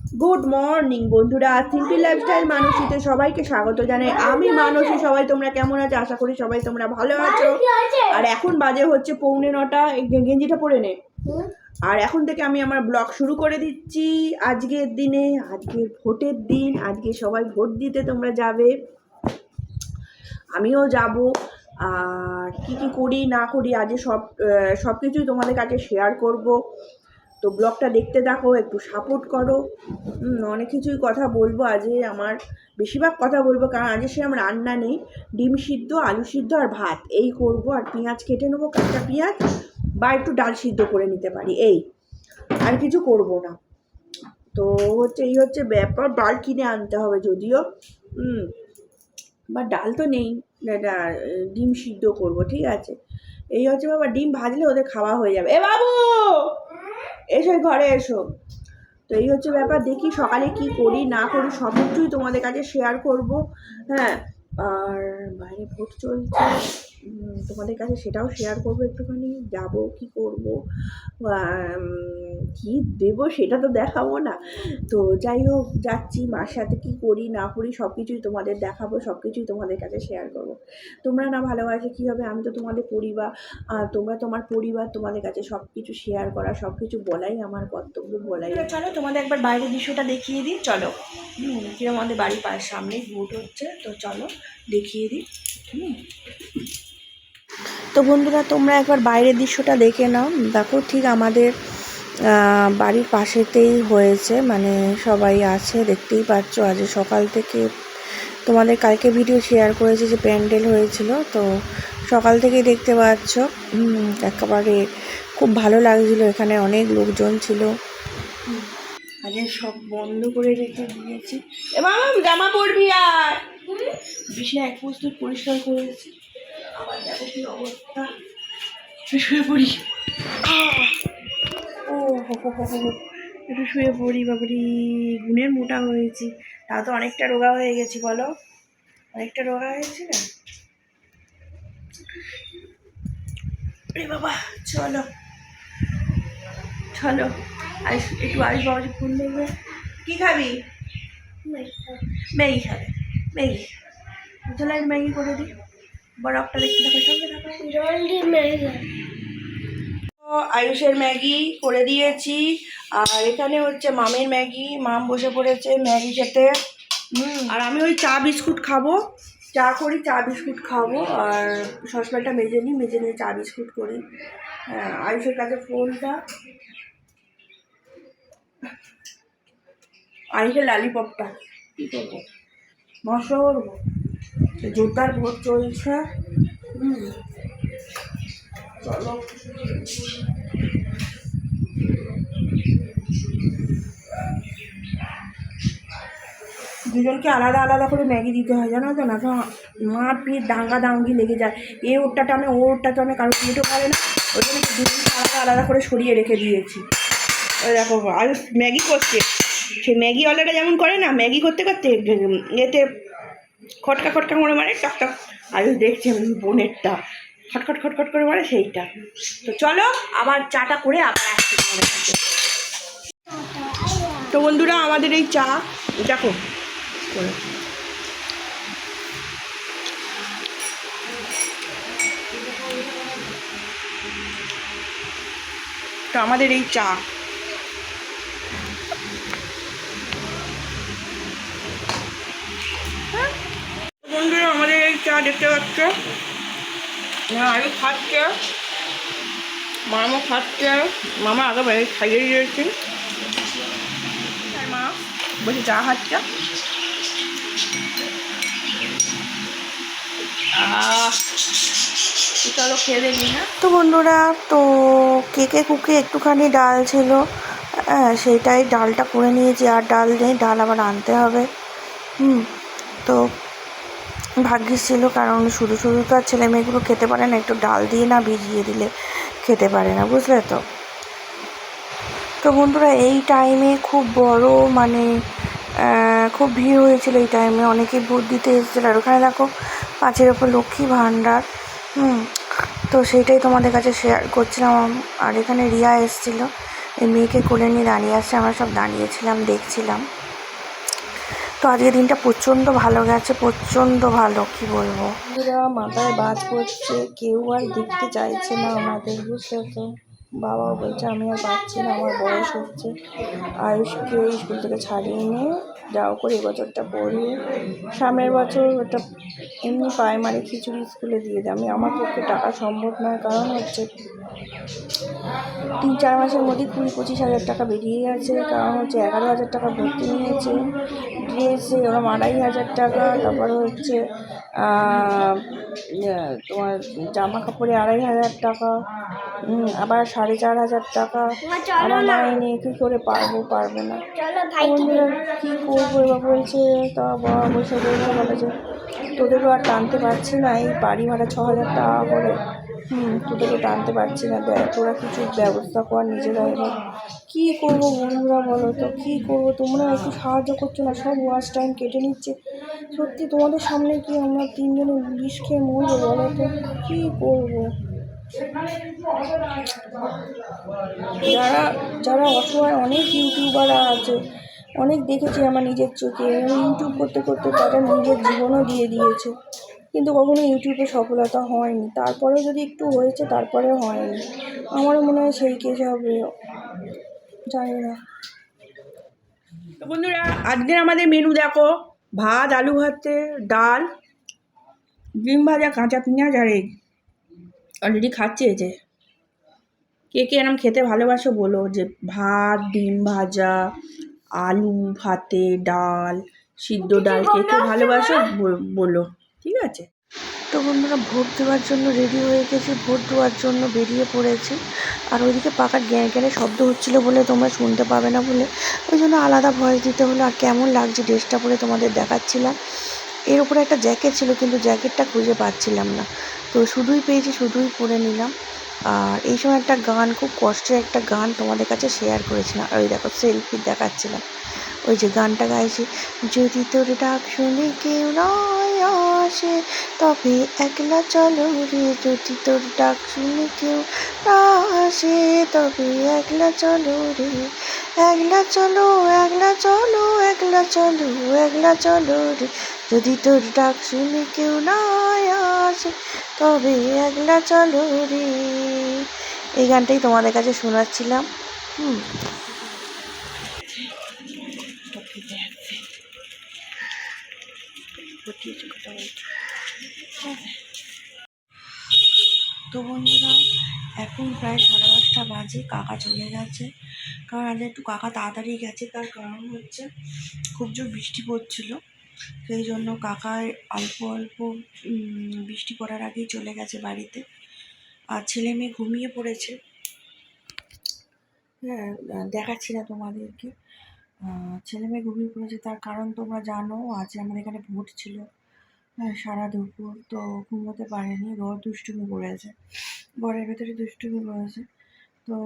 Good morning বন্ধুরা। Simple lifestyle মানসীতে সবাইকে স্বাগত জানাই। আমি মানসী। সবাই তোমরা কেমন আছো? আশা করি সবাই তোমরা ভালো আছো। আর এখন বাজে হচ্ছে পৌনে নটা। গেঞ্জিটা পরে নে। আর এখন থেকে আমি আমার ব্লগ শুরু করে দিচ্ছি। আজকের দিনে আজকে ভোটের দিন আজকে সবাই ভোট দিতে তোমরা যাবে। আমিও যাব। আর কি কি করি না করি আজকে সব সব কিছুই তোমাদের কাছে শেয়ার করব। তো ব্লগটা দেখতে থাকো, একটু সাপোর্ট করো। অনেক কিছুই কথা বলব আজকে আমার, বেশিরভাগ কথা বলব কারণ আজকে সে আমার রান্না নেই। ডিম সিদ্ধ, আলু সিদ্ধ আর ভাত, এই করব আর পেঁয়াজ কেটে নেব। কাঁচা পেঁয়াজ বা একটু ডাল সিদ্ধ করে নিতে পারি, এই। আর কিছু করব না। তো হচ্ছে, এই হচ্ছে ব্যাপার, ডাল কিনে আনতে হবে যদিও বা ডাল তো নেই ডিম সিদ্ধ করব, ঠিক আছে। এই হচ্ছে বাবা ডিম ভাজলে ওদের খাওয়া হয়ে যাবে। এ বাবু! এসো ঘরে এসো। তো এই হচ্ছে ব্যাপার, দেখি সকালে কি করি, না করি সব কিছুই তোমাদের কাছে শেয়ার করব। হ্যাঁ আর বাইরে ভোট চলছে। তোমাদের কাছে সেটাও শেয়ার করব একটুখানি, যাব কি করব কি দেবো সেটা তো দেখাবো না। তো যাই হোক, যাচ্ছি, মার সাথে কি করি, না করি সব কিছুই তোমাদের দেখাবো সব কিছুই তোমাদের কাছে শেয়ার করব। তোমরা না ভালোবাসে কী হবে? আমি তো তোমাদের পরিবার তোমরা তোমার পরিবার, তোমাদের কাছে সব কিছু শেয়ার করা সব কিছু বলাই আমার কর্তব্য, বলাই চলো, তোমাদের একবার বাইরের দৃশ্যটা দেখিয়ে দিই, চলো। হুম কীরকম আমাদের বাড়ির পায়ের সামনেই ভোট হচ্ছে, তো চলো দেখিয়ে দিই। হুম। তো বন্ধুরা তোমরা একবার বাইরের দৃশ্যটা দেখে নাও। দেখো ঠিক আমাদের বাড়ির পাশেতেই হয়েছে মানে সবাই আছে দেখতেই পাচ্ছ আজ সকাল থেকে তোমাদের কালকে ভিডিও শেয়ার করেছি যে প্যান্ডেল হয়েছিল তো সকাল থেকেই দেখতে পাচ্ছ। একেবারে খুব ভালো লাগছিল এখানে অনেক লোকজন ছিল। আজকে সব বন্ধ করে রেখে দিয়েছি। এবার জামা পরবি আর। বিছনা এক পরিষ্কার করেছি। আবার দেখো কি অবস্থা শুয়ে পড়ি ও হো হো। একটু শুয়ে পড়ি বাবারি গুণের মোটা হয়েছি তা তো অনেকটা রোগা হয়ে গেছি বলো অনেকটা রোগা হয়েছি না বাবা চলো চলো আইস একটু আইস বাবাজি ফোন দেখবে কি খাবি ম্যাগি খাবে ম্যাগি চলো ম্যাগি করে দিই বরফটা দেখতে থাকো সঙ্গে থাকো তো আয়ুষের ম্যাগি করে দিয়েছি। আর এখানে হচ্ছে মামের ম্যাগি। মাম বসে পড়েছে ম্যাগি খেতে। আর আমি ওই চা বিস্কুট খাব। চা করি চা বিস্কুট খাব। আর সসপ্যানটা মেজে নিই মেজে নিয়ে চা বিস্কুট করি। হ্যাঁ আয়ুষের কাছে ফোনটা আয়ুষের লালিপপটা কী করব? মশলা করব? জোরদার ভোট চলছে। হুম। চলো। দুজনকে আলাদা আলাদা করে ম্যাগি দিতে হয় জানো তো না? মার পিঠ দাঙ্গা দাঙ্গি লেগে যায়। এ ওরটা টানে ও ওরটা টানে কারও পিঠও পারে না। ওই জন্য দুজনকে আলাদা আলাদা করে সরিয়ে রেখে দিয়েছি। ওই দেখো আর ম্যাগি করছে। সে ম্যাগিওয়ালাটা যেমন করে না ম্যাগি করতে করতে এতে খটকা খটকা মারে, টক টক। আয়ুষ দেখছে বোনেরটা। খটখট খটখট করে মারে সেইটা। তো চলো, আবার চাটা করে আবার আসছি তো বন্ধুরা, আমাদের এই চা, দেখো। তো আমাদের এই চা। দেখতে পাচ্ছ? আলু খাচ্ছে। মামা খাচ্ছে। মামা আগে বাইরে খাইয়ে দিয়েছি। মা বসে চা খাচ্ছে। না তো বন্ধুরা, তো কেকে কুকে একটুখানি ডাল ছিল। হ্যাঁ সেইটাই ডালটা করে নিয়েছি। আর ডাল নেই, ডাল আবার আনতে হবে। হুম, তো ভাগ্যিস ছিল, কারণ শুধু শুধু তো আর ছেলে মেয়েগুলো খেতে পারে না, একটু ডাল দিয়ে না ভিজিয়ে দিলে খেতে পারে না, বুঝলে তো? তো বন্ধুরা, এই টাইমে খুব বড় মানে খুব ভিড় হয়েছিল এই টাইমে অনেকেই ভোট দিতে এসেছিল, আর ওখানে দেখো, পাঁচের ওপর লক্ষ্মী ভাণ্ডার, হুম। তো সেইটাই তোমাদের কাছে শেয়ার করছিলাম। আর এখানে রিয়া এসেছিল, এই মেয়েকে কোলে নিয়ে দাঁড়িয়ে আসছে, আমরা সব দাঁড়িয়েছিলাম, দেখছিলাম। তো আজকের দিনটা প্রচণ্ড ভালো গেছে, প্রচণ্ড ভালো, কি বলব? মাথায় বাজ পড়ছে, কেউ আর দেখতে চাইছে না আমাদের, বুঝতে তো? বাবা বলছে, আমি আর পাচ্ছি না, আমার বয়স হচ্ছে। আয়ুষকে স্কুল থেকে ছাড়িয়ে নিয়ে যাও করে এবছরটা পড়িয়ে সামনের বছর ওটা এমনি প্রাইমারি খিচুড়ি স্কুলে দিয়ে দেয়। আমি আমার পক্ষে টাকা সম্ভব নয়, কারণ হচ্ছে তিন চার মাসের মধ্যে কুড়ি পঁচিশ হাজার টাকা বেরিয়ে গেছে, কারণ হচ্ছে এগারো হাজার টাকা ভর্তি নিয়েছে ড্রেসে ওরকম আড়াই হাজার টাকা, তারপর হচ্ছে তোমার জামা কাপড়ে আড়াই হাজার টাকা আবার সাড়ে চার হাজার টাকা। আমার মাইনে কী করে পারব পারবে না। কী করব এবার বলছে তা বাবা বসে বলছে বলে যে তোদেরও আর টানতে পারছি না এই বাড়ি ভাড়া ছ হাজার টাকা করে। হুম তোদেরও টানতে পারছি না। দেখ তোরা কিছু ব্যবস্থা কর নিজেরা এবার কী করব বন্ধুরা বলো তো? কী করব? তোমরা একটু সাহায্য করছ না? সব ওয়াশ টাইম কেটে নিচ্ছে। সত্যি তোমাদের সামনে কি আমরা তিনজনে বিষ খেয়ে মরবো বলো তো? কী করব? যারা যারা অসহায়, অনেক ইউটিউবাররা আছে। অনেক দেখেছি আমার নিজের চোখে। ইউটিউব করতে করতে তারা নিজের জীবনও দিয়ে দিয়েছে। কিন্তু কখনো ইউটিউবে সফলতা হয়নি। তারপরেও যদি একটু হয়েছে, তারপরেও হয়নি। আমারও মনে হয় সেই কেসে হবে। জানি তো বন্ধুরা, আজকের আমাদের মেনু দেখো, ভাত, আলু ভাতে, ডাল, ডিম ভাজা, কাঁচা পেঁয়াজ আর এগ অলরেডি খাচ্ছে যে। কে কে এরম খেতে ভালোবাসো বলো, যে ভাত, ডিম ভাজা, আলু ভাতে, ডাল, সিদ্ধ ডাল, কে কে ভালোবাসো বলো। ঠিক আছে? তো বন্ধুরা, ভোট দেওয়ার জন্য রেডি হয়ে গেছি। ভোট দেওয়ার জন্য বেরিয়ে পড়েছি। আর ওইদিকে পাকার গ্যাঁ গ্যানে শব্দ হচ্ছিল বলে তোমরা শুনতে পাবে না বলে। ওই জন্য আলাদা ভয়েস দিতে হলো। আর কেমন লাগছে ড্রেসটা পরে তোমাদের দেখাচ্ছিলাম। এর উপরে একটা জ্যাকেট ছিল, কিন্তু জ্যাকেটটা খুঁজে পাচ্ছিলাম না। তো শুধুই পেয়েছি, শুধুই পরে নিলাম। আর এই সময় একটা গান, খুব কষ্টের একটা গান তোমাদের কাছে শেয়ার করেছিলাম। আর ওই দেখো সেলফি দেখাচ্ছিলাম। ওই যে গানটা গাইছি, যদি তোর ডাক শুনে কেউ নয় আসে। তবে একলা চলো রে, যদি তোর ডাক শুনে কেউ না আসে। তবে একলা চলো রে, একলা চলো একলা চলো একলা চলো একলা চলো রে। যদি তোর ডাক শুনে কেউ না আসে, তবে একলা চলো রে। এই গানটাই তোমাদের কাছে শোনাচ্ছিলাম। হুম। তো বন্ধুরা, এখন প্রায় সাড়ে দশটা বাজে, কাকা চলে গেছে। কারণ আজ একটু কাকা তাড়াতাড়ি গেছে, তার কারণ হচ্ছে খুব জোর বৃষ্টি পড়ছিল। সেই জন্য কাকার অল্প অল্প বৃষ্টি পড়ার আগেই চলে গেছে বাড়িতে। আর ছেলে মেয়ে ঘুমিয়ে পড়েছে। হ্যাঁ দেখাচ্ছি না তোমাদেরকে। ছেলে মেয়ে ঘুমিয়ে পড়েছে তার কারণ তোমরা জানো, আজ আমাদের এখানে ভোট ছিল হ্যাঁ সারা দুপুর, তো ঘুমোতে পারেনি ঘর দুষ্টুমি করেছে, ঘরের ভেতরে দুষ্টুমি করেছে, তো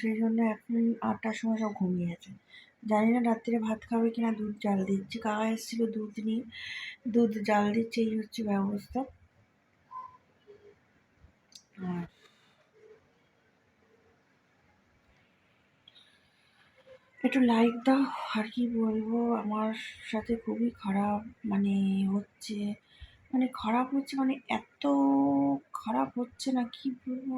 সেই জন্য এখন আটটার সময় সব ঘুমিয়েছে। জানি না রাত্রে ভাত খাবে কিনা, দুধ জাল দিচ্ছি, কাকা এসেছিল দুধ নিয়ে, দুধ জাল দিচ্ছে, এই হচ্ছে ব্যবস্থা। আর একটু লাইক দাও, আর কি বলব? আমার সাথে খুবই খারাপ মানে হচ্ছে মানে খারাপ হচ্ছে মানে এত খারাপ হচ্ছে না, কি বলব?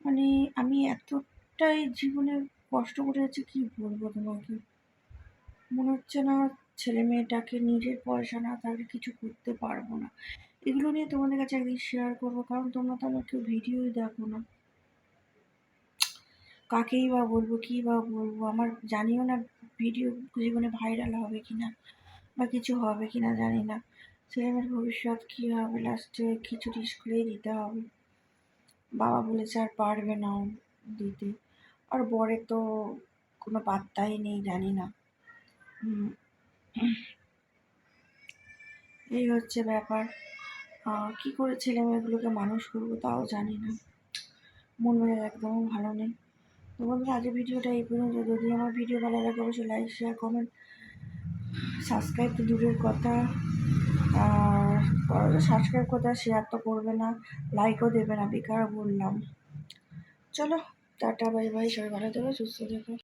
মানে আমি এতটাই জীবনে কষ্ট করে আছি কি বলব তোমাকে? মনে হচ্ছে না ছেলে মেয়েটাকে নিজের পয়সা না থাকলে কিছু করতে পারব না। এগুলো নিয়ে তোমাদের কাছে একদিন শেয়ার করব, কারণ তোমরা তো আমার কেউ ভিডিওই দেখো না। কাকেই বা বলব, কী বা বলব? আমার জানিও না ভিডিও জীবনে ভাইরাল হবে কি না বা কিছু হবে কি না জানি না। ছেলেমেয়ের ভবিষ্যৎ কী হবে? লাস্টে খিচুড়ি স্কুলেই দিতে হবে। বাবা বলেছে আর পারবে না দিতে। আর বরে তো কোনো পাত্তাই নেই, জানি না। এই হচ্ছে ব্যাপার। কী করে ছেলে মেয়েগুলোকে মানুষ করব তাও জানি না। মন মেজাজ একদমই ভালো নেই। তো বন্ধুরা আজকের ভিডিওটা এই পর্যন্ত। যদি আমার ভিডিও ভালো লাগে, অবশ্যই লাইক শেয়ার কমেন্ট সাবস্ক্রাইব তো দূরের কথা। আর সাবস্ক্রাইব কথা শেয়ার তো করবে না লাইকও দেবে না, বেকার বললাম। চলো, টাটা বাই বাই সবাই ভালো থাকো, সুস্থ থেকো।